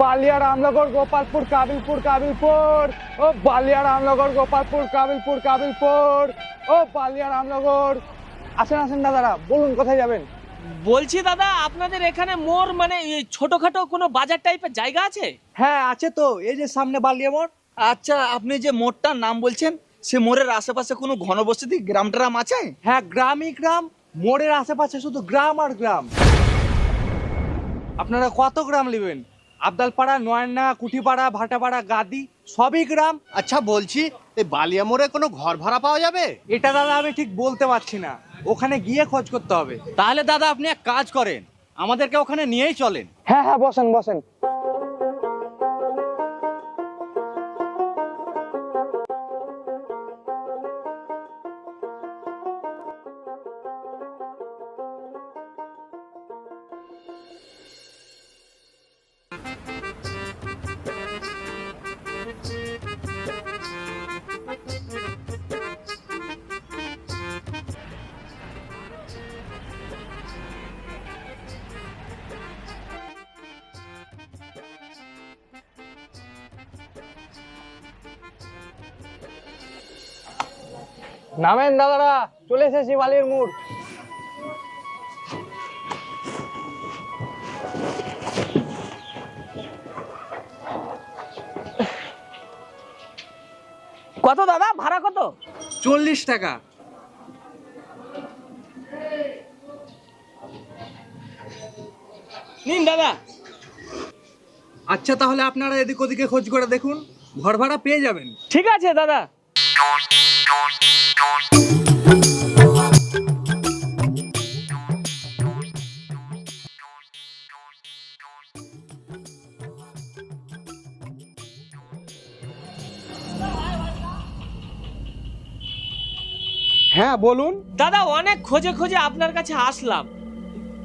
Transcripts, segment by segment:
বালিয়া রামনগর গোপালপুর কাবিলপুর কাবিলপুর। ও বালিয়া রামনগর গোপালপুর কাবিলপুর কাবিলপুর। ও বালিয়া রামনগর। আসেন আসেন দাদারা বলুন কোথায় যাবেন? বলছি দাদা আপনাদের এখানে মোর মানে ছোটখাটো কোনো বাজার টাইপের জায়গা আছে? হ্যাঁ আছে তো। এই যে সামনে বালিয়া মোড়। আচ্ছা আপনি যে মোড়টার নাম বলছেন সে মোড়ের আশেপাশে কোনো ঘনবসতি গ্রাম ট্রাম আছে? হ্যাঁ গ্রামই গ্রাম মোড়ের আশেপাশে শুধু গ্রাম আর গ্রাম। আপনারা কত গ্রাম নেবেন? আবদালপাড়া নয়না কুঠিপাড়া ভাটাপাড়া গাদি সবই গ্রাম। আচ্ছা বলছি এই বালিয়া মোড়ে কোনো ঘর ভাড়া পাওয়া যাবে? এটা দাদা আমি ঠিক বলতে পারছি না। ওখানে গিয়ে খোঁজ করতে হবে। তাহলে দাদা আপনি এক কাজ করেন আমাদেরকে ওখানে নিয়েই চলেন। হ্যাঁ হ্যাঁ বসেন বসেন। নামেন দাদারা চলে এসেছি বালির মুড়। কত দাদা ভাড়া কত? চল্লিশ টাকা। নিন দাদা। আচ্ছা তাহলে আপনারা এদিক ওদিকে খোঁজ করে দেখুন ঘর ভাড়া পেয়ে যাবেন। ঠিক আছে দাদা। হ্যাঁ বলুন। দাদা অনেক খোঁজে খোঁজে আপনার কাছে আসলাম।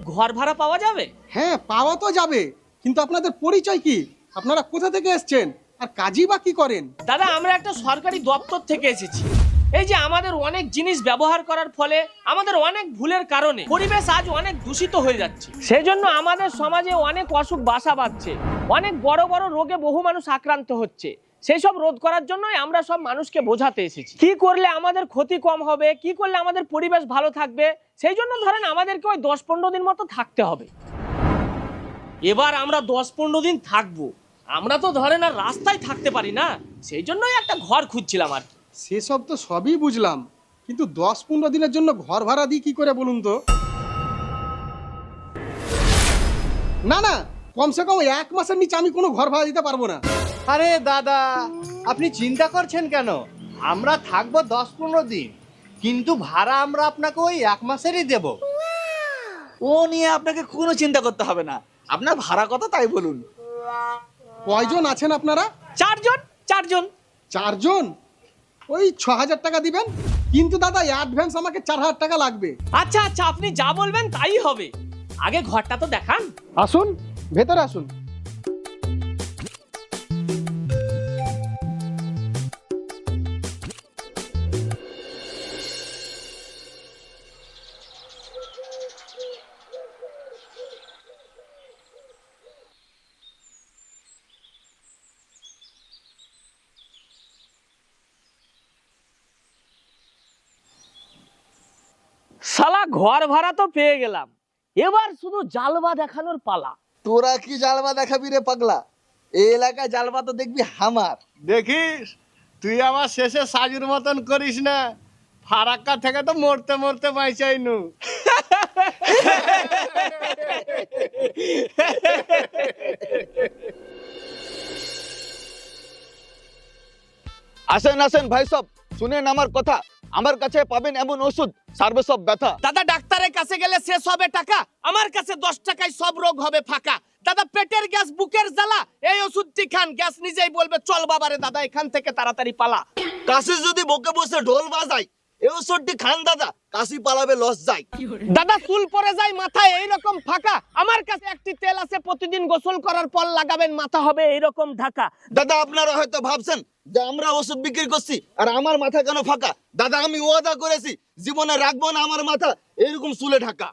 ঘর ভাড়া পাওয়া যাবে? হ্যাঁ পাওয়া তো যাবে। কিন্তু আপনাদের পরিচয় কি? আপনারা কোথা থেকে এসছেন? আর কাজই বা কি করেন? দাদা আমরা একটা সরকারি দপ্তর থেকে এসেছি। এই যে আমাদের অনেক জিনিস ব্যবহার করার ফলে, আমাদের অনেক ভুলের কারণে পরিবেশ আজ অনেক দূষিত হয়ে যাচ্ছে। সেই জন্য আমাদের সমাজে অনেক অসুখ বাসা বাঁধছে, অনেক বড় বড় রোগে বহু মানুষ আক্রান্ত হচ্ছে। সেই সব রোধ করার জন্যই আমরা সব মানুষকে বোঝাতে এসেছি। কি করলে আমাদের ক্ষতি কম হবে, কি করলে আমাদের পরিবেশ ভালো থাকবে সেই জন্য ধরেন আমাদেরকে ওই দশ পনেরো দিন মতো থাকতে হবে। এবার আমরা দশ পনেরো দিন থাকব। আমরা তো ধরেন আর রাস্তায় থাকতে পারি না সেই জন্যই একটা ঘর খুঁজছিলাম আর কি। সেসব তো সবই বুঝলাম। কিন্তু দশ পনেরো দিনের জন্য ঘর ভাড়া দিই কি করে বলুন তো? না না কমসে কম এক মাসের নিচে আমি কোনো ঘর ভাড়া দিতে পারব না। আরে দাদা আপনি চিন্তা করছেন কেন? আমরা থাকব দশ পনেরো দিন কিন্তু ভাড়া আমরা আপনাকে ওই এক মাসেরই দেব। ও নিয়ে আপনাকে কোনো চিন্তা করতে হবে না। আপনার ভাড়া কত তাই বলুন। কয়জন আছেন আপনারা? চারজন চারজন। চারজন? ওই ছ হাজার টাকা দিবেন? কিন্তু দাদা অ্যাডভান্স আমাকে চার হাজার টাকা লাগবে। আচ্ছা আচ্ছা আপনি যা বলবেন তাই হবে। আগে ঘরটা তো দেখান। আসুন ভেতরে আসুন। ঘর ভাড়া তো পেয়ে গেলাম। এবার শুধু জালবা দেখানোর পালা। তোরা কি জালবা দেখাবি রে পাগলা? এই এলাকায় জালবা তো দেখবি হামার। দেখিস? তুই আমার শেষে সাজুর মতন করিস না। ফারাক্কা থেকে তো মরতে মরতে বাঁচাইনু আসেন আসেন ভাই সব শুনেন আমার কথা। আমার কাছে পাবেন এমন ওষুধ সারবে সব ব্যথা। দাদা ডাক্তারের কাছে গেলে শেষ হবে টাকা। আমার কাছে দশ টাকায় সব রোগ হবে ফাঁকা। দাদা পেটের গ্যাস বুকের জ্বালা এই ওষুধটি খান। গ্যাস নিজেই বলবে চল বাবারে দাদা এখান থেকে তাড়াতাড়ি পালা। কাশি যদি বকে বসে ঢোল বাজায় এই ওষুধটি খান দাদা কাশি পালাবে লস যায়। দাদা চুল পড়ে যায় মাথায় এইরকম ফাঁকা। আমার কাছে একটি তেল আছে প্রতিদিন গোসল করার পর লাগাবেন মাথা হবে এইরকম ঢাকা। দাদা আপনারা হয়তো ভাবছেন যে আমরা ওষুধ বিক্রি করছি আর আমার মাথা কেন ফাঁকা? দাদা, আমি ওয়াদা করেছি, জীবনে রাখব না আমার মাথা। এরকম চুলে ঢাকা।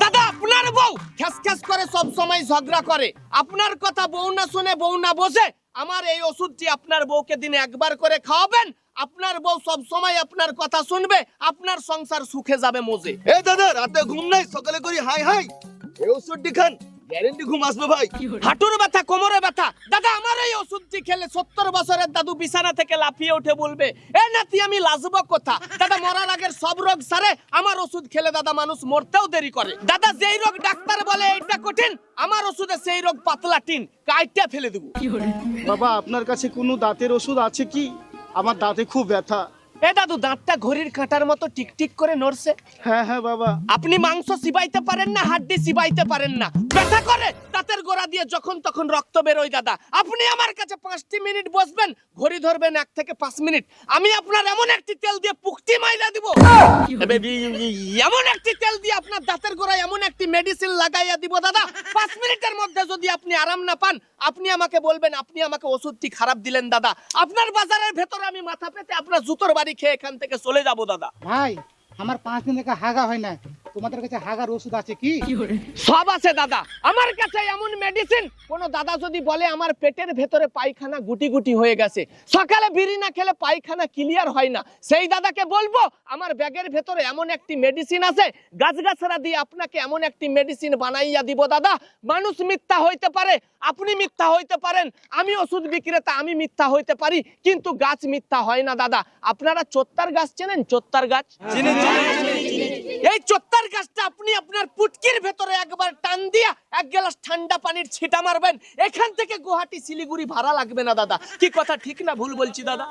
দাদা, আপনার বউ খ্যাস খ্যাস করে সব সময় ঝগড়া করে। আপনার কথা বউ না শুনে বউ না বসে আমার এই ওষুধটি আপনার বউকে দিনে একবার করে খাওয়াবেন। আপনার বউ সব সময় আপনার কথা শুনবে, আপনার সংসার সুখে যাবে, মজে। এ দাদা, রাতে ঘুম নাই, সকালে করি হাই হাই। এই ওষুধটি খান। গ্যারেন্টি ঘুম আসবে ভাই। হাঁটুর ব্যথা কোমরে ব্যথা। দাদা আমার এই ওষুধটি খেলে সত্তর বছরের দাদু বিছানা থেকে লাফিয়ে উঠে বলবে এ নাতি আমি লাজব কথা? দাদা মরার আগের সব রোগ সারে আমার ওষুধ খেলে দাদা মানুষ মরতেও দেরি করে। দাদা যেই রোগ ডাক্তার বলে এটা কঠিন আমার ওষুধে সেই রোগ পাতলা টিন কাইটা ফেলে দেবো। বাবা আপনার কাছে কোনো দাঁতের ওষুধ আছে কি? আমার দাঁতে খুব ব্যথা। এ দাদু দাঁতটা ঘড়ির কাঁটার মতো টিকটিক করে নড়ছে। হ্যাঁ হ্যাঁ বাবা। আপনি মাংস সিবাইতে পারেন না হাড্ডি সিবাইতে পারেন না। ব্যথা করে দাঁতের গোড়া দিয়ে যখন তখন রক্ত বেরোয় দাদা। আপনি আমার কাছে পাঁচটি মিনিট বসবেন ঘড়ি ধরবেন এক থেকে পাঁচ মিনিট। আমি আপনার এমন একটি তেল দিয়ে পুকটি মাইলা দিব। এমন একটি তেল দিয়ে আপনার দাঁতের গোড়ায় এমন একটি মেডিসিন লাগাইয়া দিব দাদা। পাঁচ মিনিটের মধ্যে যদি আপনি আরাম না পান আপনি আমাকে বলবেন আপনি আমাকে ওষুধটি খারাপ দিলেন দাদা। আপনার বাজারের ভেতরে আমি মাথা পেতে আপনার জুতোর বাড়ি খেয়ে এখান থেকে চলে যাব দাদা। ভাই আমার পাঁচ দিন থেকে হাগা হয় না তোমাদের কাছে হাগার ওষুধ আছে কি? সব আছে দাদা। আমার কাছে এমন মেডিসিন কোন দাদা যদি বলে আমার পেটের ভেতরে পায়খানা গুটি গুটি হয়ে গেছে। সকালে বিড়ি না খেলে পায়খানা ক্লিয়ার হয় না। সেই দাদাকে বলব আমার ব্যাগের ভেতরে এমন একটি মেডিসিন আছে। গাছগাছরা দিয়ে আপনাকে এমন একটি মেডিসিন বানাইয়া দিব দাদা। মানুষ মিথ্যা হইতে পারে আপনি মিথ্যা হইতে পারেন। আমি ওষুধ বিক্রেতা আমি মিথ্যা হইতে পারি। কিন্তু গাছ মিথ্যা হয় না দাদা। আপনারা চোত্তার গাছ চেনেন? চোত্তার গাছ? এই চোত্তার গাছটা আপনি আপনার পুটকির ভেতরে একবার টান দিয়া এক গ্লাস ঠান্ডা পানির ছিটা মারবেন। এখান থেকে গুয়াহাটি শিলিগুড়ি ভাড়া লাগবে না দাদা। কি কথা ঠিক না ভুল বলছি দাদা?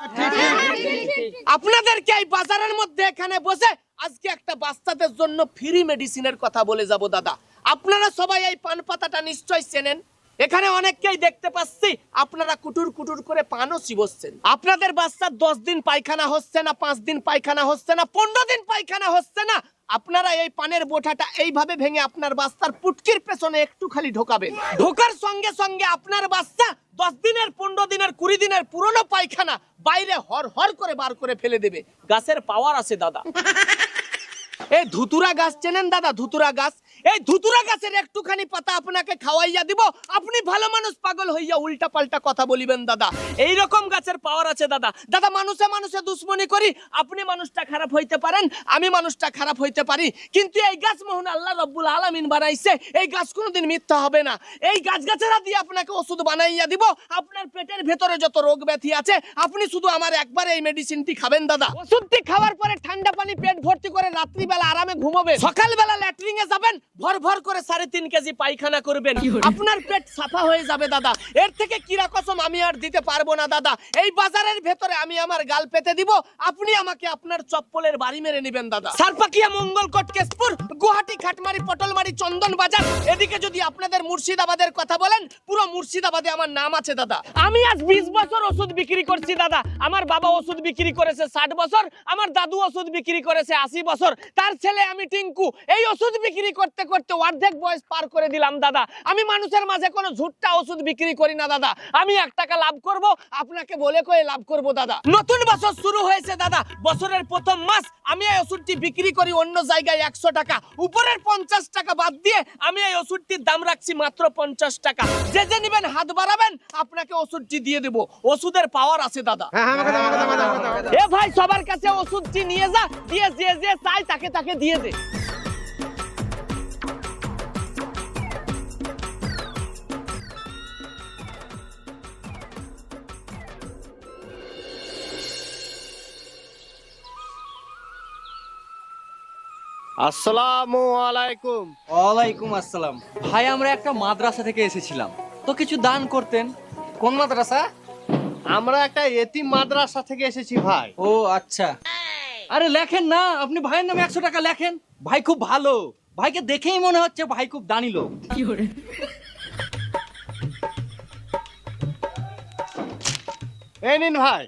আপনাদেরকে এই বাজারের মধ্যে এখানে বসে আজকে একটা বাচ্চাদের জন্য ফ্রি মেডিসিনের কথা বলে যাব দাদা। আপনারা সবাই এই পান পাতাটা নিশ্চয় চেনেন। এখানে অনেককেই দেখতে পাচ্ছি। আপনারা কুটুর কুটুর করে পানও চিবচ্ছেন আপনাদের বাচ্চার দশ দিন পায়খানা হচ্ছে না পাঁচ দিন পায়খানা হচ্ছে না পনেরো দিন পায়খানা হচ্ছে না আপনারা এই পানের বোঠাটা এইভাবে ভেঙে আপনার বাচ্চার পুটকির পেছনে একটু খালি ঢোকাবেন। ঢোকার সঙ্গে সঙ্গে আপনার বাচ্চা দশ দিনের, পনেরো দিনের, কুড়ি দিনের পুরনো পায়খানা বাইরে হর হর করে বার করে ফেলে দেবে। গাছের পাওয়ার আছে, দাদা। এই ধুতুরা গাছ চেনেন, দাদা? ধুতুরা গাছ? এই ধুতুরা গাছের একটুখানি পাতা আপনাকে খাওয়াইয়া দিব, আপনি ভালো মানুষ পাগল হইয়া উল্টা পাল্টা কথা বলিবেন, দাদা। এই রকম গাছের পাওয়ার আছে, দাদা। দাদা, মানুষে মানুষে দুশ্মনী করি, আপনি মানুষটা খারাপ হইতে পারেন, আমি মানুষটা খারাপ হইতে পারি। কিন্তু এই গাছ মোহন আল্লাহ রব্বুল আলামিন বানাইছে, এই গাছ কোনোদিন মিথ্যা হবে না। এই গাছ গাছেরা দিয়ে আপনাকে ওষুধ বানাইয়া দিব, আপনার পেটের ভেতরে যত রোগ ব্যাধি আছে, আপনি শুধু আমার একবার এই মেডিসিনটি খাবেন, দাদা। ওষুধটি খাওয়ার পরে ঠান্ডা পানি পেট ভর্তি করে রাত্রিবেলা আরামে ঘুমাবেন। সকালবেলা ল্যাট্রিনে যাবেন ভর ভর করে সাড়ে তিন কেজি পায়খানা করবেন। আপনার পেট সাফা হয়ে যাবে দাদা। এর থেকে কিরা কসম আমি আর দিতে পারব না দাদা। এই বাজারের ভেতরে আমি আমার গাল পেতে দিব। আপনি আমাকে আপনার চপ্পলের বাড়ি মেরে নেবেন দাদা। সারপাকিয়া মঙ্গলকোট কেশপুর গুয়াহাটি খাটমারি পটলমারি চন্দন বাজার এদিকে যদি আপনাদের মুর্শিদাবাদের কথা বলেন পুরো মুর্শিদাবাদে আমার নাম আছে দাদা। আমি আজ বিশ বছর ওষুধ বিক্রি করছি দাদা। আমার বাবা ওষুধ বিক্রি করেছে ষাট বছর আমার দাদু ওষুধ বিক্রি করেছে আশি বছর। তার ছেলে আমি টিঙ্কু। এই ওষুধ বিক্রি করতে করতে অর্ধেক বয়স পার করে দিলাম দাদা। আমি মানুষের মাঝে কোনো ঝুট্টা ওষুধ বিক্রি করি না দাদা। আমি এক টাকা লাভ করব আপনাকে বলে কয়ে লাভ করব দাদা। নতুন বছর শুরু হয়েছে দাদা। বছরের প্রথম মাস আমি এই ওষুধটি বিক্রি করি অন্য জায়গায় একশো টাকা। উপরের পঞ্চাশ টাকা বাদ দিয়ে আমি এই ওষুধটির দাম রাখছি মাত্র পঞ্চাশ টাকা। যে যে নেবেন হাত বাড়াবেন আপনাকে ওষুধটি দিয়ে দেব। ওষুধের পাওয়ার আছে দাদা। এ ভাই সবার কাছে ওষুধটি নিয়ে যা দিয়ে যে যে চাই তাকে তাকে দিয়ে দে। আসসালামু আলাইকুম। ওয়ালাইকুম আসসালাম। ভাই আমরা একটা মাদ্রাসা থেকে এসেছিলাম। তো কিছু দান করতেন? কোন মাদ্রাসা? আমরা একটা এতিম মাদ্রাসা থেকে এসেছি ভাই। ও আচ্ছা। আরে লেখেন না। আপনি ভাইয়ের নামে একশো টাকা লেখেন। ভাই খুব ভালো। ভাইকে দেখেই মনে হচ্ছে ভাই খুব দানি লোক। এই নিন ভাই।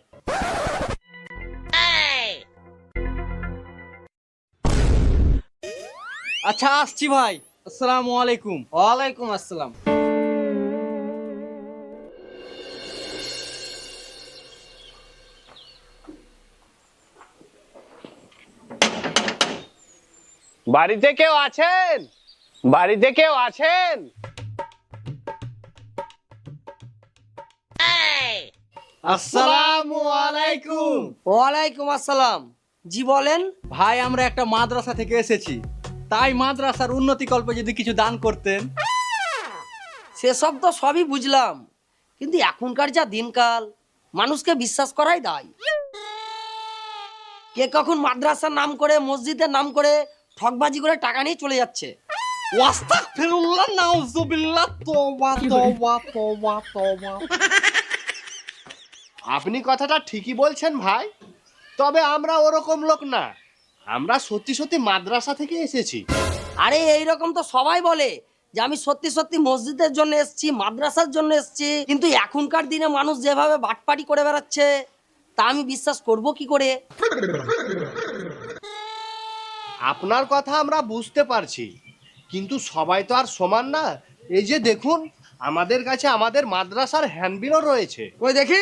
আচ্ছা আসছি ভাই। আসসালামু আলাইকুম। ওয়ালাইকুম আসসালাম। বাড়িতে কেউ আছেন? বাড়িতে কেউ আছেন? আসসালামু আলাইকুম। ওয়ালাইকুম আসসালাম। জি বলেন। ভাই আমরা একটা মাদ্রাসা থেকে এসেছি। তাই মাদ্রাসার উন্নতি কল্পে যদি কিছু দান করতেন। সেসব তো সবই বুঝলাম কিন্তু এখনকার যা দিনকাল মানুষকে বিশ্বাস করাই দায়। কে কখন মাদ্রাসার নাম করে মসজিদের নাম করে ঠকবাজি করে টাকা নিয়ে চলে যাচ্ছে। ওয়াস্তাগফিরুল্লাহ নাউজুবিল্লাহ তওবা তওবা তওবা তওবা। আপনি কথাটা ঠিকই বলছেন ভাই তবে আমরা ওরকম লোক না। আমরা সত্যি সত্যি মাদ্রাসা থেকে এসেছি। আরে এইরকম তো সবাই বলে যে আমি সত্যি সত্যি মসজিদের জন্য এসেছি মাদ্রাসার জন্য এসেছি। কিন্তু এখনকার দিনে মানুষ যেভাবে বাটপাটি করে বেড়াচ্ছে তা আমি বিশ্বাস করব কি করে? আপনার কথা আমরা বুঝতে পারছি কিন্তু সবাই তো আর সমান না। এই যে দেখুন আমাদের কাছে আমাদের মাদ্রাসার হ্যান্ডবিলও রয়েছে। ওই দেখি।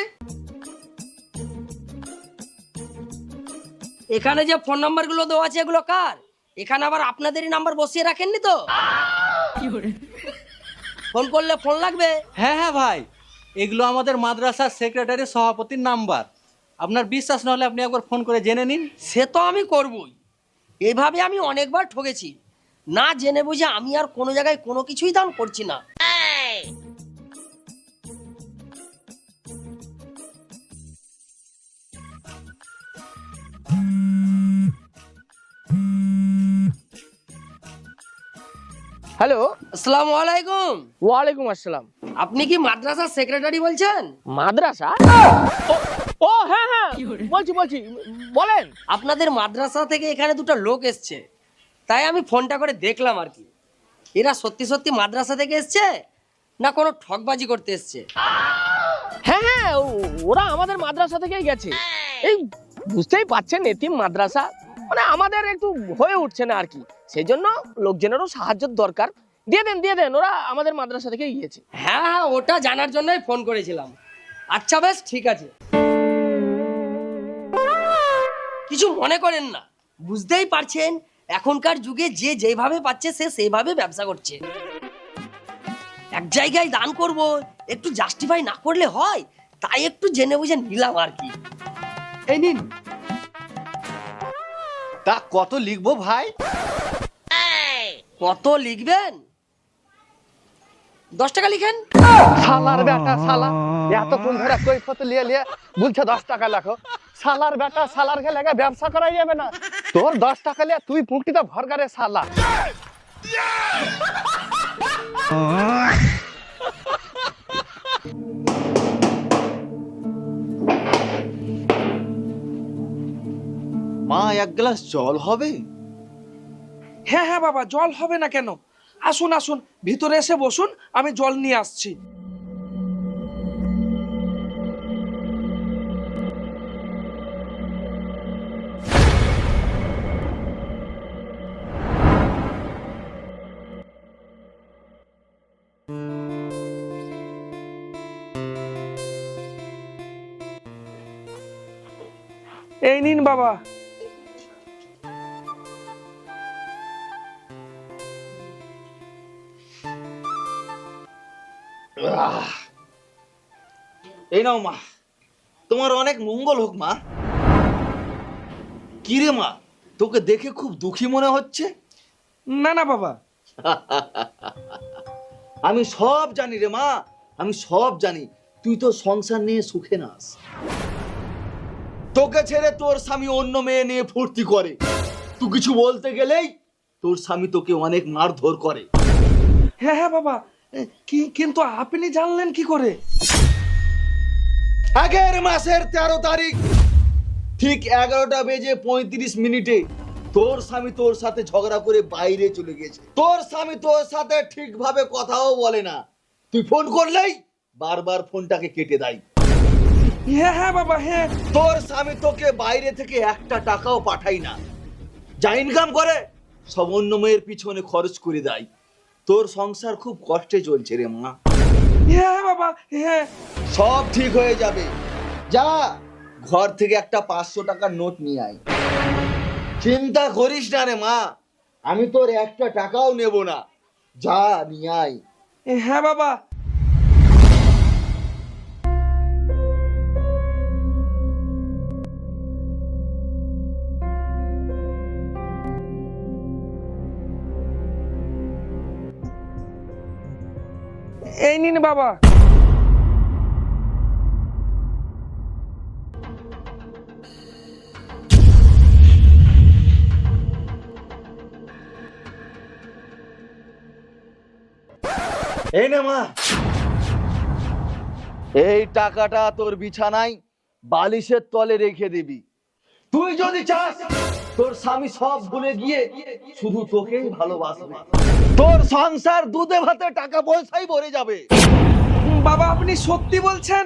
এখানে যে ফোন নাম্বারগুলো দেওয়া আছে এগুলো কার? এখানে আবার আপনাদেরই নাম্বার বসিয়ে রাখেননি তো? ফোন করলে ফোন লাগবে? হ্যাঁ হ্যাঁ ভাই। এগুলো আমাদের মাদ্রাসার সেক্রেটারি সভাপতির নাম্বার আপনার বিশ্বাস না হলে আপনি একবার ফোন করে জেনে নিন। সে তো আমি করবই। এভাবে আমি অনেকবার ঠকেছি। না জেনে বুঝে আমি আর কোনো জায়গায় কোনো কিছুই দান করছি না। হ্যালো। আসসালামু আলাইকুম। ওয়ালাইকুম আসসালাম। আপনি কি মাদ্রাসার সেক্রেটারি বলছেন? মাদ্রাসা? ও, হ্যাঁ হ্যাঁ। বলছি বলছি বলেন। আপনাদের মাদ্রাসা থেকে এখানে দুটো লোক এসছে। তাই আমি ফোনটা করে দেখলাম আর কি। এরা সত্যি সত্যি মাদ্রাসা থেকে এসছে না কোনো ঠকবাজি করতে এসছে? হ্যাঁ হ্যাঁ ও- ওরা আমাদের মাদ্রাসা থেকেই গেছে। এই বুঝতেই পারছেন এতিম মাদ্রাসা মানে আমাদের একটু হয়ে উঠছে না আর কি। সেই জন্য লোকজনেরও সাহায্যের দরকার। দিয়ে দেন দিয়ে দেন, ওরা আমাদের মাদ্রাসা থেকেই গিয়েছে। হ্যাঁ হ্যাঁ ওটা জানার জন্যই ফোন করেছিলাম। আচ্ছা বেশ, ঠিক আছে। কিছু মনে করেন না। বুঝতেই পারছেন, এখনকার যুগে যে যেভাবে পাচ্ছে, সে সেইভাবে ব্যবসা করছে। এক জায়গায় দান করব, একটু জাস্টিফাই না করলে হয়, তাই একটু জেনে বুঝে নিলাম আর কি। এই নিন। তা কত লিখব ভাই? কত লিখবেন? দশ টাকা লিখেন। সালার বেটা শালা এতক্ষণ ধরে কৈফত লিয়ে লিয়ে বলছে দশ টাকা লেখো। সালার বেটা, সালার কে লেগে ব্যবসা করাই যাবে না। তোর দশ টাকা লিয়ে তুই পুঁকটিতে ভরগারে শালা মা এক গ্লাস জল হবে? হ্যাঁ হ্যাঁ বাবা, জল হবে না কেন? আসুন আসুন, ভিতরে এসে বসুন, আমি জল নিয়ে আসছি। এই নিন বাবা এই নাও মা। তোমার অনেক মঙ্গল হোক মা। কিরে মা তোকে দেখে খুব দুঃখী মনে হচ্ছে? না না বাবা। আমি সব জানি রে মা আমি সব জানি। তুই তো সংসার নিয়ে সুখে নাস তোকে ছেড়ে তোর স্বামী অন্য মেয়ে নিয়ে ফুর্তি করে। তুই কিছু বলতে গেলেই তোর স্বামী তোকে অনেক মারধর করে। হ্যাঁ হ্যাঁ বাবা। কি কিন্তু আপনি জানলেন কি করে? আগের মাসের তেরো তারিখ ঠিক এগারোটা বেজে পঁয়ত্রিশ মিনিটে তোর স্বামী তোর সাথে ঝগড়া করে বাইরে চলে গেছে তোর স্বামী তোর সাথে ঠিকভাবে কথাও বলে না। তুই ফোন করলেই বারবার ফোনটাকে কেটে দেয়। হ্যাঁ হ্যাঁ বাবা হ্যাঁ। তোর স্বামী তোকে বাইরে থেকে একটা টাকাও পাঠাই না। যা ইনকাম করে সব অন্য মেয়ের পিছনে খরচ করে দেয়। তোর সংসার খুব কষ্টে চলছে রে মা। হ্যাঁ বাবা হ্যাঁ সব ঠিক হয়ে যাবে। যা ঘর থেকে একটা পাঁচশো টাকার নোট নিয়ে আয়। চিন্তা করিস না রে মা আমি তোর একটা টাকাও নেব না। যা নিয়ে আয়। হ্যাঁ বাবা নিন বাবা। এই নে মা। এই টাকাটা তোর বিছানায় বালিশের তলে রেখে দিবি। তুই যদি চাস তোর স্বামী সব ভুলে গিয়ে শুধু তোকেই ভালোবাসবে। তোর সংসার দুধে ভাতে টাকা পয়সাই ভরে যাবে। বাবা আপনি সত্যি বলছেন?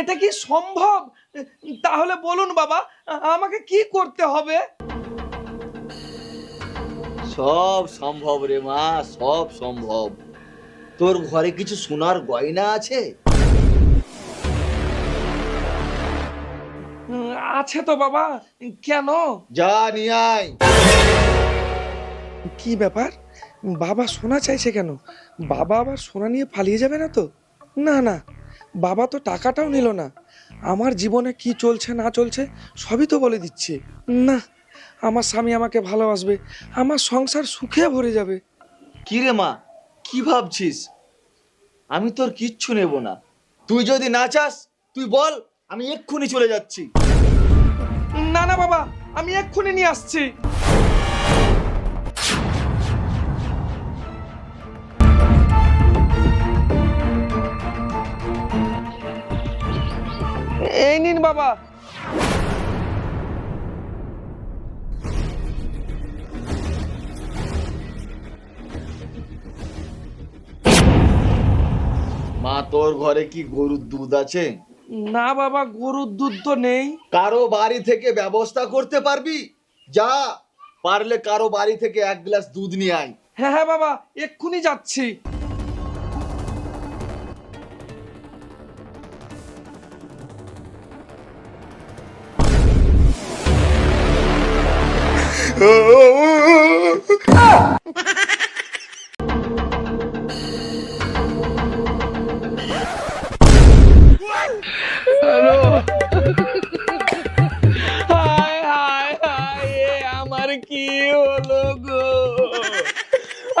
এটা কি সম্ভব? তাহলে বলুন বাবা আমাকে কি করতে হবে? সব সম্ভব রে মা সব সম্ভব। তোর ঘরে কিছু সোনার গয়না আছে? আছে তো বাবা কেন? যা নিয়ে আয়। কি ব্যাপার? বাবা সোনা চাইছে কেন? বাবা আবার সোনা নিয়ে পালিয়ে যাবে না তো? না না বাবা তো টাকাটাও নিল না। আমার জীবনে কি চলছে না চলছে সবই তো বলে দিচ্ছে। না আমার স্বামী আমাকে ভালোবাসবে আমার সংসার সুখে ভরে যাবে। কি রে মা কি ভাবছিস? আমি তোর কিচ্ছু নেব না। তুই যদি না চাস তুই বল আমি এক্ষুনি চলে যাচ্ছি। না না বাবা আমি এক্ষুনি নিয়ে আসছি। বাবা। মা তোর ঘরে কি গরুর দুধ আছে? না বাবা গরুর দুধ তো নেই। কারও বাড়ি থেকে ব্যবস্থা করতে পারবি? যা পারলে কারও বাড়ি থেকে এক গ্লাস দুধ নিয়ে আয়। হ্যাঁ হ্যাঁ বাবা এক্ষুনি যাচ্ছি। হায় হায় হায় এ আমার কি হলো গো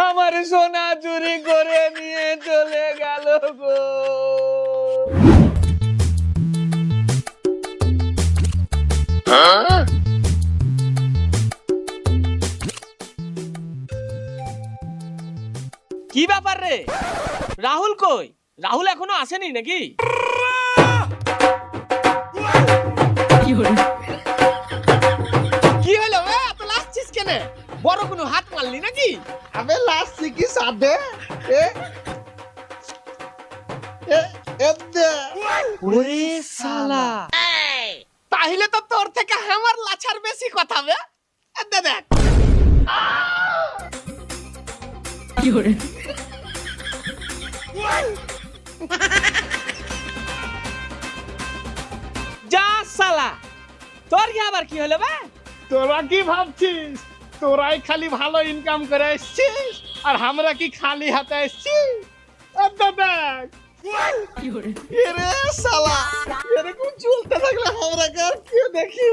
আমার সোনা চুরি করে নিয়ে চলে গেল গো কি ব্যাপার রে? রাহুল কই? রাহুল এখনও আসেনি নাকি? কি হলো? এ, এত লাসছিস কেন? বড় কোনো হাত মারলি নাকি? আবে লাস্ট কি সাধে? এ এ এ দে। ওরে শালা। তাহলে তো তোর থেকে আমার লাছার বেশি কথা বে। এ দে দেখ যা শালা তোর কি আবার কি হলো বে তোরা কি ভাবছিস তোরাই খালি ভালো ইনকাম করে এসছিস আর আমরা কি খালি হাতে এসছি এ দে দেখ এরে শালা এরকম চলতে থাকলে আমরা কার কেউ দেখি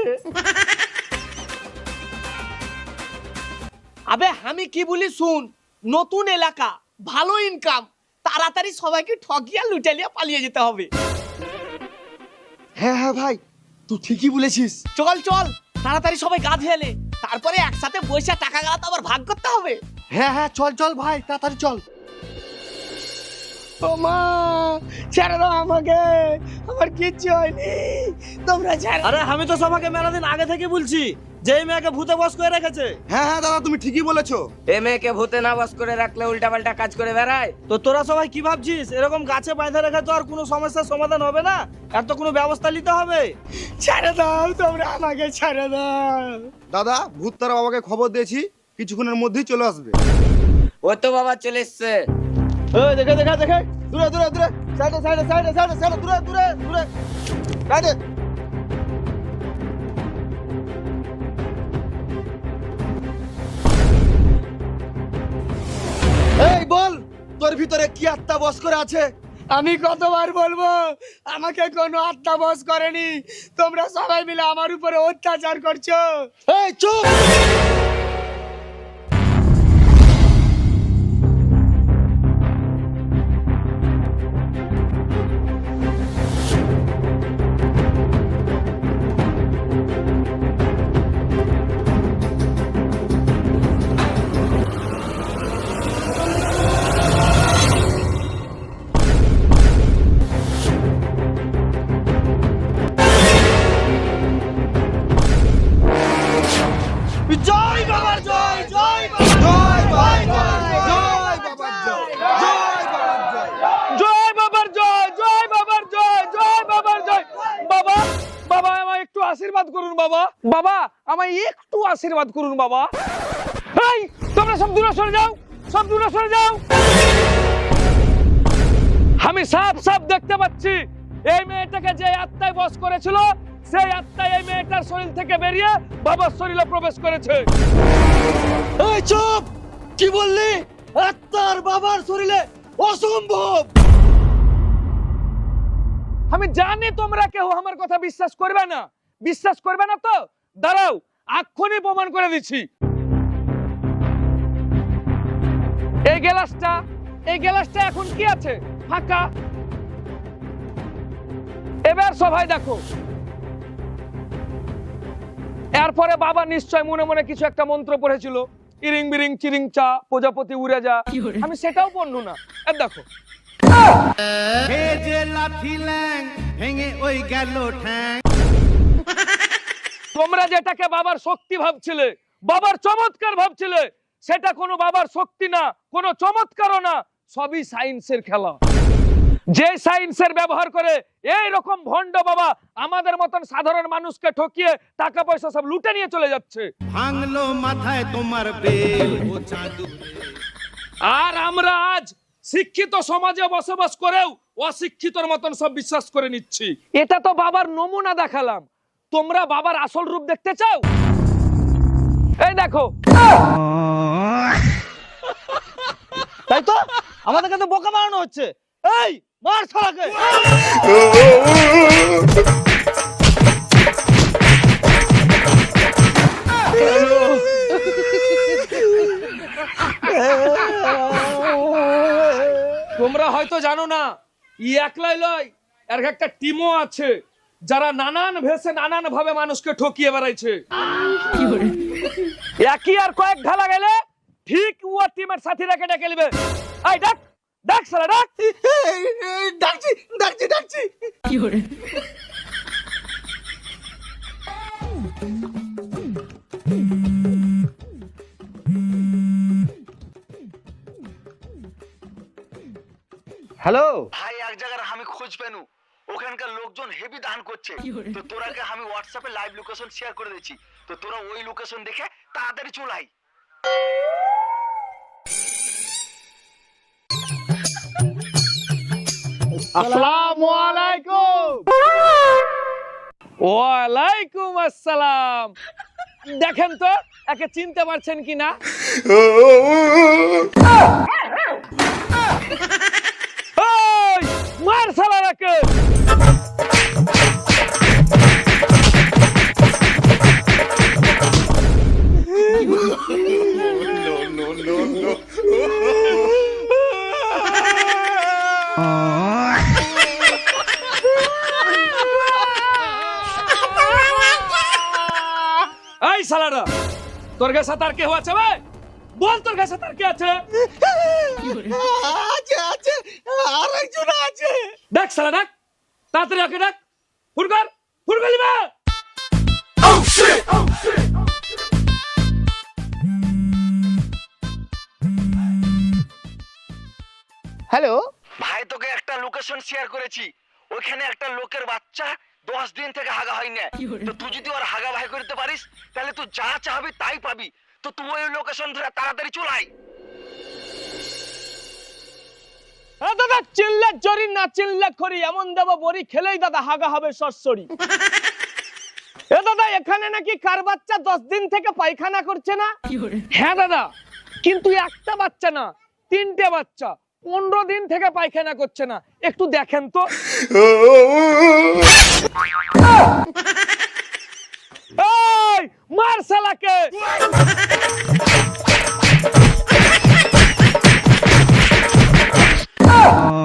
আবে আমি কি বলি শুন নতুন এলাকা ভালো ইনকাম তাড়াতাড়ি সবাইকে ঠকিয়া লুটালিয়া পালিয়ে যেতে হবে। হ্যাঁ হ্যাঁ ভাই তুই ঠিকই বলেছিস। চল চল তাড়াতাড়ি সবাই গা ধুয়ে তারপরে একসাথে বৈশা টাকা গেলা তো আবার ভাগ করতে হবে। হ্যাঁ হ্যাঁ চল চল ভাই তাড়াতাড়ি চল। ও মা ছেড়ে দাও আমাকে। আমার কিচ্ছু হয়নি। তোমরা ছেড়ে। আরে আমি তো সবাইকে মেলা দিন আগে থেকে বলছি যে এই মেয়েকে ভূতে বস করে রেখেছে। হ্যাঁ হ্যাঁ দাদা তুমি ঠিকই বলেছ। এ মেয়েকে ভূতে না বস করে রাখলে উল্টা পাল্টা কাজ করে বেড়ায়? তো তোরা সবাই কি ভাবছিস? এরকম গাছে বাঁধা রেখে তো আর কোনো সমস্যার সমাধান হবে না? আর তো কোনো ব্যবস্থা নিতে হবে। ছেড়ে দাও তোমরা আমাকে ছেড়ে দাও। দাদা ভূত তারা বাবাকে খবর দিয়েছি কিছুক্ষণের মধ্যেই চলে আসবে। ও তো বাবা চলে এসছে। দেখে দেখে দেখে। দূরে দূরে দূরে। সাইডে সাইডে দূরে দূরে দূরে। এই ভিতরে কি আত্মা বস করে আছে? আমি কতবার বলব, আমাকে কোনো আত্মা বস করেনি। তোমরা সবাই মিলে আমার উপরে অত্যাচার করছ। এই, চুপ! আশীর্বাদ করুন বাবা। এই তোমরা সব দূরে সরে যাও সব দূরে সরে যাও। আমি সাফ সাফ দেখতে পাচ্ছি এই মেয়েটাকে যে আত্মায় বস করেছিল সেই আত্মায় এই মেয়েটার শরীর থেকে বেরিয়ে বাবার শরীরে প্রবেশ করেছে। এই চুপ! কি বললি? আত্মার বাবার শরীরে অসম্ভব! আমি জানি তোমরা কেউ আমার কথা বিশ্বাস করবে না। বিশ্বাস করবে না তো? দাঁড়াও এক্ষুনি প্রমাণ করে দিচ্ছি। এই গ্লাসটা এই গ্লাসটা এখন কি আছে? ফাঁকা। এবার সবাই দেখো। এরপরে বাবা নিশ্চয় মনে মনে কিছু একটা মন্ত্র পড়েছিল। ইরিং বিরিং চিরিং চা প্রজাপতি উড়ে যা। আমি সেটাও পড়লু না। আর দেখো। তোমরা যেটাকে বাবার শক্তি ভাবছিলে বাবার চমৎকার ভাবছিলে সেটা কোনো বাবার শক্তি না কোনো চমৎকারও না সবই সায়েন্সের খেলা। যে সায়েন্সের ব্যবহার করে এই রকম ভণ্ড বাবা আমাদের মতন সাধারণ মানুষকে ঠকিয়ে টাকা পয়সা সব লুটে নিয়ে চলে যাচ্ছে। ভাঙলো মাথায় তোমার বেল আর আমরা আজ শিক্ষিত সমাজে বসবাস করেও অশিক্ষিতর মতন সব বিশ্বাস করে নিচ্ছি। এটা তো বাবার নমুনা দেখালাম। তোমরা বাবার আসল রূপ দেখতে চাও? এই দেখো। তাই তো? আমাদেরকে তো বোকা বানানো হচ্ছে। এই মার ছাড়াকে তোমরা হয়তো জানো না ই একলাই লয় এর একটা টিমও আছে। যারা নানান ভেসে নানান ভাবে মানুষকে ঠকিয়ে বেড়াইছে। একই আর কয়েক ঢালা গেলে ঠিক ও টিমের সাথীরাকে ডেকে নেবে এই ডাক ডাক সালা ডাক। ডাকছি ডাকছি ডাকছি। হ্যালো? ভাই এক জায়গার আমি খোঁজ পেনু। ওখানকার লোকজন হেভি দান করছে। তো তোরাকে আমি হোয়াটসঅ্যাপে লাইভ লোকেশন শেয়ার করে দিচ্ছি। তো তোরা ওই লোকেশন দেখে তাড়াতাড়ি চলাই আসসালামু আলাইকুম। ওয়ালাইকুম আসসালাম। দেখেন তো একে চিনতে পারছেন কিনা? মার সালারাকে এই সালারা তোর কাছে আর কেউ আছে ভাই বল তোর কাছে আর কে আছে আছে, আর ডাক সালা ডাক। তাড়াতাড়ি ওকে ডাক। ফুরকার ফুরকালি বা হ্যালো? ভাই তোকে একটা লোকেশন শেয়ার করেছি। ওইখানে একটা লোকের বাচ্চা দশ দিন থেকে হাগা হয় না তো তুই যদি ওর হাগা ভাই করতে পারিস তাহলে তুই যা চাবি তাই পাবি। তো তুই ওই লোকেশন ধরে তাড়াতাড়ি চলাই এ দাদা চিল্লে জরি না চিল্লে করি এমন দেব বড়ি খেলেই দাদা হাগা হবে সরসরি। এ দাদা এখানে নাকি কার বাচ্চা দশ দিন থেকে পায়খানা করছে না? হ্যাঁ দাদা কিন্তু একটা বাচ্চা না তিনটে বাচ্চা পনেরো দিন থেকে পায়খানা করছে না। একটু দেখেন তো। মার Oh!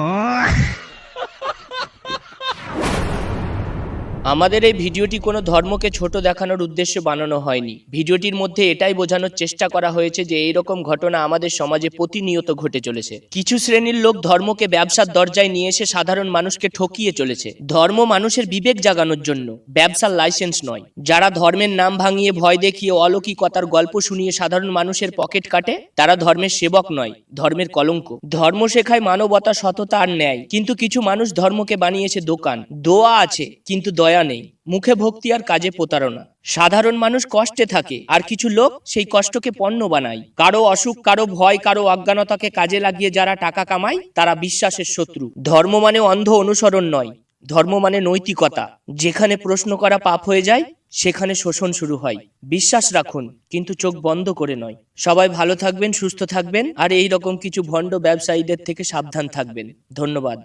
আমাদের এই ভিডিওটি কোনো ধর্মকে ছোট দেখানোর উদ্দেশ্যে বানানো হয়নি। ভিডিওটির মধ্যে এটাই বোঝানোর চেষ্টা করা হয়েছে যে এই রকম ঘটনা আমাদের সমাজে প্রতিনিয়ত ঘটে চলেছে। কিছু শ্রেণির লোক ধর্মকে ব্যবসার দরজায় নিয়ে এসে সাধারণ মানুষকে ঠকিয়ে চলেছে। ধর্ম মানুষের বিবেক জাগানোর জন্য, ব্যবসার লাইসেন্স নয়। যারা ধর্মের নাম ভাঙিয়ে ভয় দেখিয়ে অলৌকিকতার গল্প শুনিয়ে সাধারণ মানুষের পকেট কাটে, তারা ধর্মের সেবক নয়, ধর্মের কলঙ্ক। ধর্ম শেখায় মানবতা সততা আর ন্যায়। কিন্তু কিছু মানুষ ধর্মকে বানিয়েছে দোকান। দোয়া আছে, কিন্তু দয়া নেই। মুখে ভক্তি আর কাজে প্রতারণা। সাধারণ মানুষ কষ্টে থাকে, আর কিছু লোক সেই কষ্টকে পণ্য বানায়। কারও অসুখ, কারও ভয়, কারও অজ্ঞানতাকে কাজে লাগিয়ে যারা টাকা কামায়, তারা বিশ্বাসের শত্রু। ধর্ম মানে অন্ধ অনুসরণ নয়। ধর্ম মানে নৈতিকতা। যেখানে প্রশ্ন করা পাপ হয়ে যায়, সেখানে শোষণ শুরু হয়। বিশ্বাস রাখুন, কিন্তু চোখ বন্ধ করে নয়। সবাই ভালো থাকবেন, সুস্থ থাকবেন, আর এই রকম কিছু ভণ্ড ব্যবসায়ীদের থেকে সাবধান থাকবেন। ধন্যবাদ।